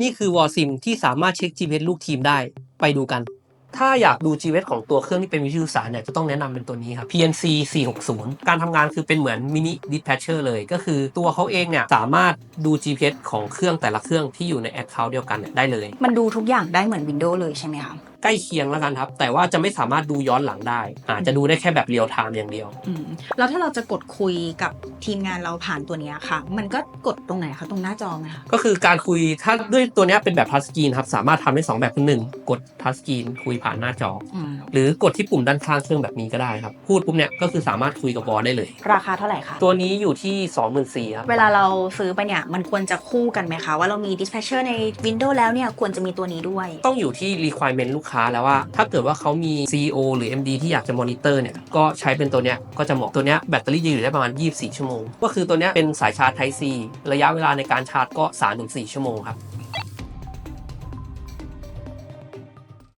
นี่คือวอลซิมที่สามารถเช็ค GPS ลูกทีมได้ไปดูกัน ถ้าอยากดู GPS ของตัวเครื่องที่เป็นวิทยุสารเนี่ยจะต้องแนะนำเป็นตัวนี้ครับ PNC 460 การทำงานคือเป็นเหมือนมินิดิสแพชเชอร์เลยก็คือตัวเขาเองเนี่ยสามารถดู GPS ของเครื่องแต่ละเครื่องที่อยู่ในแอคเคาท์เดียวกันเนี่ยได้เลย มันดูทุกอย่างได้เหมือน Windows เลยใช่ไหมคะ ใกล้เคียงแล้วกันครับ แต่ว่าจะไม่สามารถดูย้อนหลังได้อาจจะดูได้แค่แบบเรียลไทม์อย่างเดียว อืมแล้วถ้าเราจะกดคุยกับทีมงานเราผ่านตัวเนี้ยค่ะ มันก็กดตรงไหนคะตรงหน้าจอไหมคะก็คือการคุยถ้าด้วยตัวเนี้ยเป็นแบบทัชสกรีนครับสามารถทำได้2แบบคือหนึ่งกดทัชสกรีนคุยผ่านหน้าจอ อืมหรือกดที่ปุ่มด้านข้างเครื่องแบบนี้ก็ได้ครับ พูดปุ๊บเนี่ยก็คือสามารถคุยกับวอลได้เลย ราคาเท่าไหร่คะตัวนี้อยู่ที่ 24,000ครับ เวลาเราซื้อไปเนี่ยมันควรจะคู่กันไหมคะว่าเรามี dispatcher ใน Windows แล้วเนี่ยควรจะมีตัวนี้ด้วย ต้องอยู่ที่ requirement ลูกค้าแล้วว่า ถ้าเกิดว่าเขามี CEO หรือ MD ที่อยากจะมอนิเตอร์เนี่ย ก็ใช้เป็นตัวเนี้ยก็จะเหมาะตัวเนี้ยแบตเตอรี่ยืนอยู่ได้ประมาณ 24 ชั่วโมง ก็คือตัวเนี้ยเป็นสายชาร์จ Type C ระยะเวลาในการชาร์จก็ 3-4 ชั่วโมงครับ